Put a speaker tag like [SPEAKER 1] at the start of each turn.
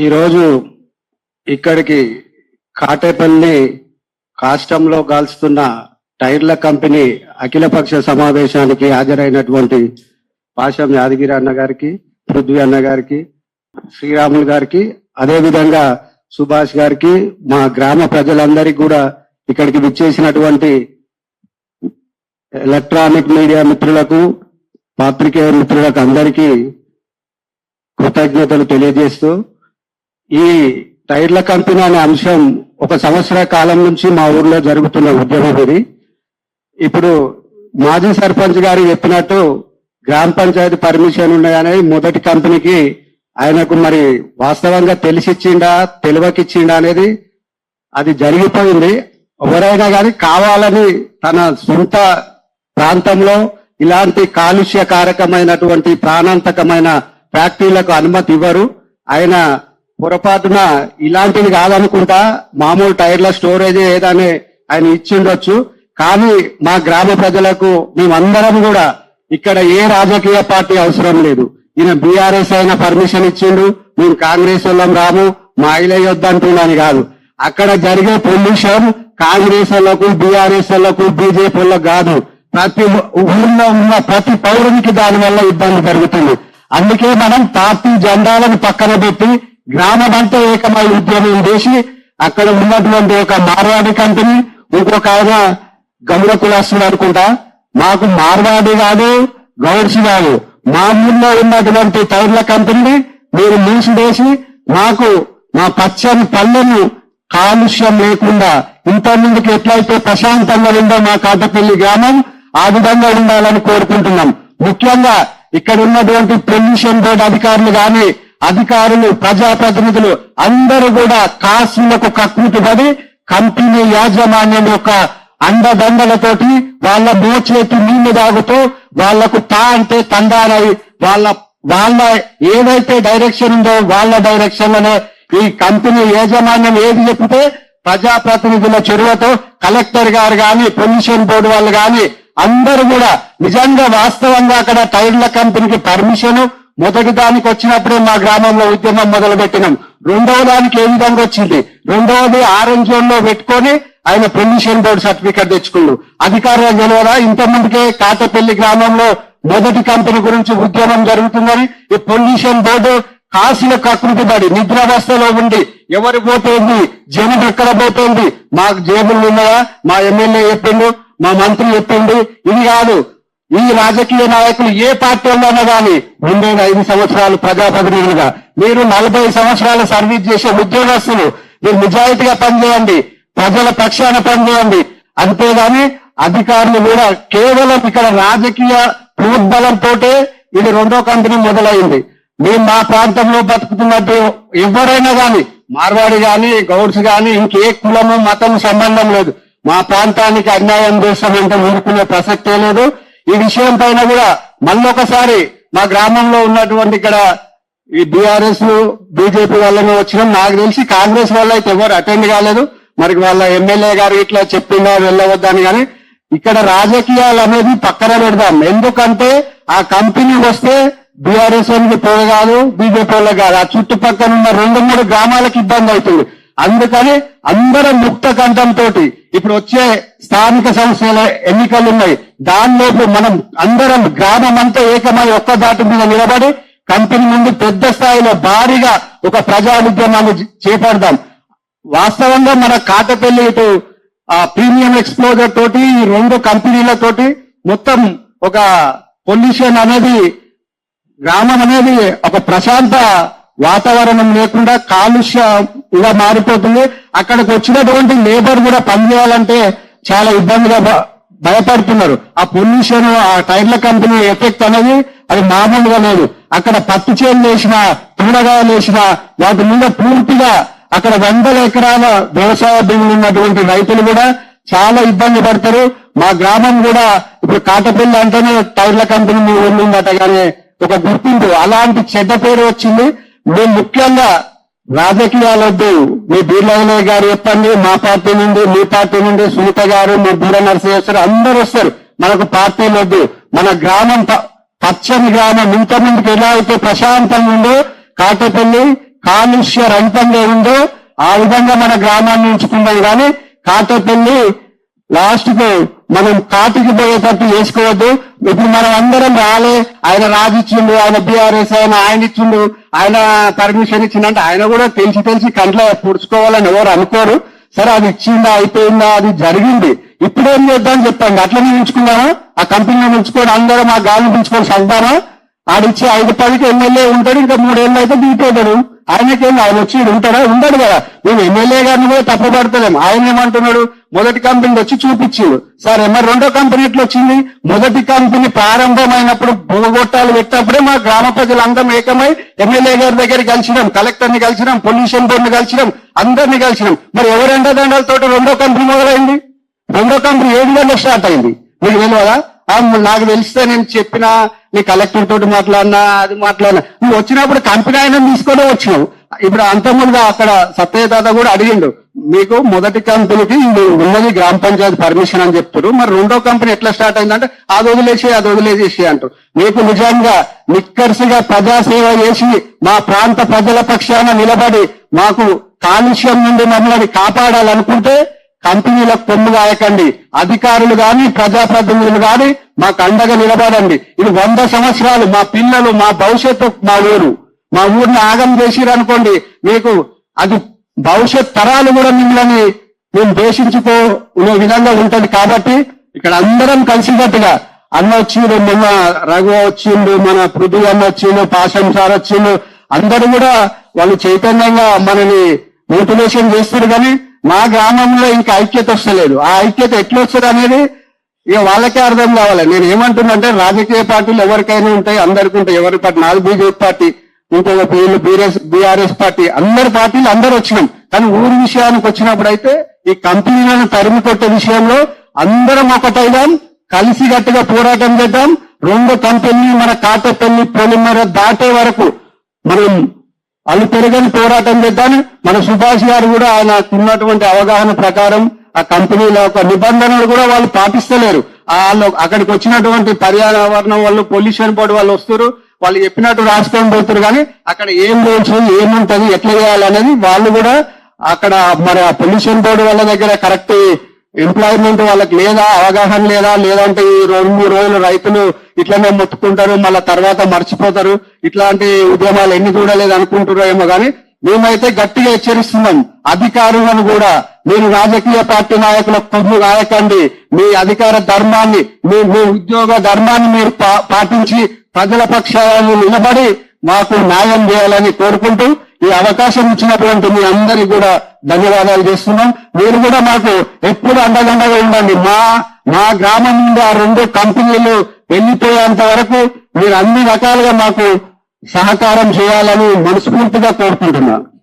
[SPEAKER 1] ఈరోజు ఇక్కడికి కాటేపల్లి కాష్టంలో కాల్స్తున్న టైర్ల కంపెనీ అఖిలపక్ష సమావేశానికి హాజరైనటువంటి పాషం యాదగిరి అన్న గారికి పృథ్వీ అన్న గారికి శ్రీరాములు గారికి అదే విధంగా సుభాష్ గారికి మా గ్రామ ప్రజలందరికీ కూడా ఇక్కడికి విచ్చేసినటువంటి ఎలక్ట్రానిక్ మీడియా మిత్రులకు పాత్రికేయ మిత్రులకు అందరికీ కృతజ్ఞతలు తెలియజేస్తూ ఈ టైర్ల కంపెనీ అనే అంశం ఒక సంవత్సర కాలం నుంచి మా ఊర్లో జరుగుతున్న ఉద్యమం ఇది. ఇప్పుడు మాజీ సర్పంచ్ గారు చెప్పినట్టు గ్రామ పంచాయతీ పర్మిషన్ ఉన్నాయనేది మొదటి కంపెనీకి ఆయనకు మరి వాస్తవంగా తెలిసిచ్చిండా తెలివకిచ్చిండా అనేది అది జరిగిపోయింది. ఎవరైనా కానీ కావాలని తన సొంత ప్రాంతంలో ఇలాంటి కాలుష్య కారకమైనటువంటి ప్రాణాంతకమైన ఫ్యాక్టరీలకు అనుమతి ఇవ్వరు. ఆయన పొరపాటున ఇలాంటివి కాదనుకుంటా మామూలు టైర్ల స్టోరేజ్ ఏదని ఆయన ఇచ్చిండొచ్చు. కానీ మా గ్రామ ప్రజలకు మేమందరం కూడా ఇక్కడ ఏ రాజకీయ పార్టీ అవసరం లేదు. ఈయన బీఆర్ఎస్ అయినా పర్మిషన్ ఇచ్చిండు. మేము కాంగ్రెస్ వాళ్ళం రాము. మా ఇల వద్దంటున్నాను కాదు. అక్కడ జరిగే పొల్యూషన్ కాంగ్రెస్ వాళ్ళకు బీఆర్ఎస్ వాళ్ళకు బీజేపీ వాళ్ళకు కాదు. ప్రతి ఊళ్ళో ఉన్న ప్రతి పౌరునికి దాని వల్ల ఇబ్బంది జరుగుతుంది అందుకే మనం పార్టీ జెండాలను పక్కన పెట్టి గ్రామమంతా ఏకమై ఉద్యమం చేసి అక్కడ ఉన్నటువంటి ఒక మార్వాడి కంపెనీ ఇంకొక ఆయన గౌర కులాస్తులు అనుకుంటా. మాకు మార్వాడి కాదు గౌడ్స్ కాదు. మా ఊళ్ళో ఉన్నటువంటి టైర్ల కంపెనీని మీరు మూసివేసి మాకు మా పచ్చని పళ్ళను కాలుష్యం లేకుండా ఇంతకుముందుకు ఎట్లయితే ప్రశాంతంగా ఉందో మా కాటపల్లి గ్రామం ఆ విధంగా ఉండాలని కోరుకుంటున్నాం. ముఖ్యంగా ఇక్కడ ఉన్నటువంటి పొల్యూషన్ బోర్డు అధికారులు కానీ అధికారులు ప్రజాప్రతినిధులు అందరూ కూడా కాసులకు కక్కుతుపడి కంపెనీ యాజమాన్యం యొక్క అండదండలతోటి వాళ్ళ మోచేతి నీళ్ళు తాగుతూ వాళ్ళకు తా అంటే తందానై వాళ్ళ వాళ్ళ ఏదైతే డైరెక్షన్ ఉందో వాళ్ళ డైరెక్షన్లోనే ఈ కంపెనీ యాజమాన్యం ఏది చెప్తే ప్రజాప్రతినిధుల చొరవతో కలెక్టర్ గారు గాని పొల్యూషన్ బోర్డు వాళ్ళు గాని అందరూ కూడా నిజంగా వాస్తవంగా అక్కడ టైర్ల కంపెనీకి పర్మిషన్ మొదటి దానికి వచ్చినప్పుడే మా గ్రామంలో ఉద్యమం మొదలు పెట్టినాం రెండవ దానికి ఏ విధంగా వచ్చింది? రెండవది ఆరెంజ్ జోన్లో పెట్టుకొని ఆయన పొల్యూషన్ బోర్డు సర్టిఫికేట్ తెచ్చుకుండు అధికారులు తెలియదా ఇంతమందికే కాటపల్లి గ్రామంలో మొదటి కంపెనీ గురించి ఉద్యమం జరుగుతుందని ఈ పొల్యూషన్ బోర్డు కాసిన కకృతి పడి నిద్రావస్థలో ఉండి ఎవరు పోతుంది? జనం ఎక్కడ పోతుంది? మాకు జేబులు ఉన్నాయా మా ఎమ్మెల్యే చెప్పిండు మా మంత్రి చెప్పిండు. ఇది కాదు. ఈ రాజకీయ నాయకులు ఏ పార్టీలోనైనా కానీ ముందైన ఐదు సంవత్సరాలు ప్రజాప్రతినిధులుగా మీరు నలభై సంవత్సరాలు సర్వీస్ చేసే ఉద్యోగస్తులు మీరు నిజాయితీగా పనిచేయండి ప్రజల పక్షాన పనిచేయండి. అంతేగాని అధికారులు కూడా కేవలం ఇక్కడ రాజకీయ ప్రోద్బలంతో ఇది రెండో కంపెనీ మొదలైంది. మేము మా ప్రాంతంలో బతుకుతున్నట్టు ఎవరైనా కానీ మార్వాడి కానీ గౌడ్స్ కానీ ఇంకే కులము మతం సంబంధం లేదు. మా ప్రాంతానికి అన్యాయం చేస్తామంటే ఊరుకునే ప్రసక్తే లేదు. ఈ విషయం పైన కూడా మళ్ళొకసారి మా గ్రామంలో ఉన్నటువంటి ఇక్కడ ఈ బీఆర్ఎస్ బీజేపీ వాళ్ళని వచ్చినాం. నాకు తెలిసి కాంగ్రెస్ వాళ్ళు అయితే ఎవరు అటెండ్ కాలేదు. మరి వాళ్ళ ఎమ్మెల్యే గారు ఇట్లా చెప్పిందా వెళ్ళవద్దని కానీ ఇక్కడ రాజకీయాలు అనేది పక్కన పెడదాం. ఎందుకంటే ఆ కంపెనీ వస్తే బీఆర్ఎస్ వాళ్ళకి పోయి కాదు బీజేపీ వాళ్ళకి కాదు. ఆ చుట్టుపక్కల ఉన్న రెండు మూడు గ్రామాలకు ఇబ్బంది అవుతుంది. అందుకని అందరం ముక్త కంఠంతో ఇప్పుడు వచ్చే స్థానిక సంస్థల ఎన్నికలు ఉన్నాయి దానిలోపు మనం అందరం గ్రామం అంతా ఏకమై ఒక్క దాటి మీద నిలబడి కంపెనీ ముందు పెద్ద స్థాయిలో భారీగా ఒక ప్రజా ఉద్యమాన్ని చేపడదాం. వాస్తవంగా మన కాటపల్లి ఇటు ఆ ప్రీమియం ఎక్స్ప్లోజర్ తోటి ఈ రెండు కంపెనీలతోటి మొత్తం ఒక పొల్యూషన్ అనేది గ్రామం అనేది ఒక ప్రశాంత వాతావరణం లేకుండా కాలుష్యంగా మారిపోతుంది. అక్కడికి వచ్చినటువంటి లేబర్ కూడా పనిచేయాలంటే చాలా ఇబ్బందిగా భ- భయపడుతున్నారు. ఆ పొల్యూషన్ ఆ టైర్ల కంపెనీ ఎఫెక్ట్ అనేది అది మామూలుగా లేదు. అక్కడ పత్తి చేలు వేసిన కూరగాయలు వేసిన వాటి మీద పూర్తిగా అక్కడ వందల ఎకరాల వ్యవసాయ భూములు ఉన్నటువంటి రైతులు కూడా చాలా ఇబ్బంది పడతారు. మా గ్రామం కూడా ఇప్పుడు కాటపల్లి అంటేనే టైర్ల కంపెనీ మీ ఊళ్ళో కానీ ఒక గుర్తింపు. అలాంటి చెడ్డ పేరు వచ్చింది. మేము ముఖ్యంగా రాజకీయాలు వద్దు మీ బీర్లయ్య గారు చెప్పండి మా పార్టీ నుండి మీ పార్టీ నుండి సునీత గారు మీ బీర నరసింహేశ్వర అందరూ వస్తారు. మనకు పార్టీలు వద్దు మన గ్రామం పచ్చని గ్రామం. ఇంతమందికి ఎలా అయితే ప్రశాంతంగా ఉందో కాటపల్లి కాలుష్య రహితంగా ఉందో ఆ విధంగా మన గ్రామాన్ని ఉంచుకుందాం. కానీ కాటపల్లి లాస్ట్కు మనం కాటికి పోయేటట్టు చేసుకోవద్దు ఇప్పుడు మనం అందరం రాలే. ఆయన రాజిచ్చిండు ఆయన బీఆర్ఎస్ ఆయన ఆయన ఇచ్చిండు ఆయన పర్మిషన్ ఇచ్చిందంటే ఆయన కూడా తెలిసి తెలిసి కంట్లో పుడుచుకోవాలని ఎవరు అనుకోరు. సరే అది ఇచ్చిందా అయిపోయిందా అది జరిగింది. ఇప్పుడు ఏం చేద్దాం చెప్పండి అట్లనే ఉంచుకున్నారా ఆ కంపెనీలో ఉంచుకొని అందరం ఆ గాలిని ఉంచుకొని సర్దామా ఆడిచ్చి ఐదు పదికి ఎమ్మెల్యే ఉంటాడు ఇంకా మూడేళ్ళు అయితే దిగిపోతాడు ఆయనకేం ఆయన వచ్చి ఉంటాడా? ఉండడు కదా. మేము ఎమ్మెల్యే గారిని కూడా తప్పుపడతలేం. ఆయన ఏమంటున్నాడు? మొదటి కంపెనీ వచ్చి చూపించిండు. సరే మరి రెండో కంపెనీ ఎట్లా వచ్చింది? మొదటి కంపెనీ ప్రారంభమైనప్పుడు భూగొట్టాలు పెట్టినప్పుడే మా గ్రామ ప్రజలందరం ఏకమై ఎమ్మెల్యే గారి దగ్గర కలిసినాం కలెక్టర్ని కలిసినాం పొల్యూషన్ బోర్డు కలిసినాం అందరిని కలిసినాం. మరి ఎవరు ఎండదండలతో రెండో కంపెనీ మొదలైంది? రెండో కంపెనీ ఏడు నెలలు స్టార్ట్ అయింది? మీకు తెలియదా? నాకు తెలిస్తే నేను చెప్పిన నీ కలెక్టర్ తోటి మాట్లాడినా అది మాట్లాడినా. నువ్వు వచ్చినప్పుడు కంపెనీ ఆయన తీసుకొని వచ్చినావు. ఇప్పుడు అంతకుముందుగా అక్కడ సత్యయ్య తాత కూడా అడిగిండు మీకు మొదటి కంపెనీకి ఉన్నది గ్రామ పంచాయతీ పర్మిషన్ అని చెప్తారు మరి రెండో కంపెనీ ఎట్లా స్టార్ట్ అయిందంటే అది వదిలేసి అది వదిలేసేసి అంటారు మీకు నిజంగా నిక్కర్సిగా ప్రజాసేవ చేసి మా ప్రాంత ప్రజల పక్షాన నిలబడి మాకు కాలుష్యం నుండి మమ్మల్ని కాపాడాలనుకుంటే కంపెనీలకు కొమ్ము కాయకండి అధికారులు గాని ప్రజాప్రతినిధులు గాని మాకు అండగా నిలబడండి. ఇది వంద సంవత్సరాలు మా పిల్లలు మా భవిష్యత్తు మా ఊరు మా ఊరిని ఆగం చేసిరనుకోండి మీకు అది భవిష్యత్ తరాలు కూడా మిమ్మల్ని మేము దేశించుకునే విధంగా ఉంటుంది. కాబట్టి ఇక్కడ అందరం కలిసికట్టుగా అన్న వచ్చిండు మొన్న రఘు వచ్చిండు మన పృథు అన్న వచ్చిండు పాశం సార్ వచ్చిండు అందరూ కూడా వాళ్ళు చైతన్యంగా మనని మోటివేషన్ చేస్తారు కానీ మా గ్రామంలో ఇంకా ఐక్యత వస్తలేదు. ఆ ఐక్యత ఎట్లా వస్తుంది అనేది ఇక వాళ్ళకే అర్థం కావాలి. నేను ఏమంటున్నంటే రాజకీయ పార్టీలు ఎవరికైనా ఉంటాయి అందరికీ ఉంటాయి. ఎవరి పార్టీ? నాలుగు బీజేపీ పార్టీ. ఇంకొక పేర్లు బీఆర్ఎస్ బీఆర్ఎస్ పార్టీ. అందరి పార్టీలు అందరు వచ్చినాం. కానీ ఊరి విషయానికి వచ్చినప్పుడు అయితే ఈ కంపెనీలను తరిమి కొట్టే విషయంలో అందరం ఒకటైదాం. కలిసిగట్టుగా పోరాటం చేద్దాం. రెండు కంపెనీ మన కాటపల్లి పొలిమర దాటే వరకు మనం అల్లు పెరగని పోరాటం చేద్దాం. మన సుభాష్ గారు కూడా ఆయన ఉన్నటువంటి అవగాహన ప్రకారం ఆ కంపెనీల యొక్క నిబంధనలు కూడా వాళ్ళు పాటిస్తలేరు. వాళ్ళు అక్కడికి వచ్చినటువంటి పర్యావరణం వాళ్ళు పొల్యూషన్ బోర్డు వాళ్ళు వస్తారు వాళ్ళు చెప్పినట్టు రాసుకొని పోతారు కానీ అక్కడ ఏం రూల్స్ ఏముంటది ఎట్లా చేయాలనేది వాళ్ళు కూడా అక్కడ మరి ఆ పొల్యూషన్ బోర్డు వాళ్ళ దగ్గర కరెక్ట్ ఎంప్లాయ్మెంట్ వాళ్ళకి లేదా అవగాహన లేదా లేదంటే ఈ రెండు మూడు రోజులు రైతులు ఇట్లనే మొత్తుకుంటారు మళ్ళా తర్వాత మర్చిపోతారు. ఇట్లాంటి ఉద్యమాలు ఎన్ని చూడలేదు అనుకుంటారో ఏమో కానీ మేమైతే గట్టిగా హెచ్చరిస్తున్నాం. అధికారులను కూడా మీరు రాజకీయ పార్టీ నాయకుల కొమ్ము రాయకండి మీ అధికార ధర్మాన్ని మీ మీ ఉద్యోగ ధర్మాన్ని మీరు పా- పాటించి ప్రజల పక్షాలను నిలబడి మాకు న్యాయం చేయాలని కోరుకుంటూ ఈ అవకాశం ఇచ్చినటువంటి మీ అందరికి కూడా ధన్యవాదాలు చేస్తున్నాం. మీరు కూడా మాకు ఎప్పుడు అండదండగా ఉండండి. మా మా గ్రామం నుండి ఆ రెండు కంపెనీలు వెళ్ళిపోయేంత వరకు మీరు అన్ని రకాలుగా మాకు సహకారం చేయాలని మనస్ఫూర్తిగా కోరుకుంటున్నాను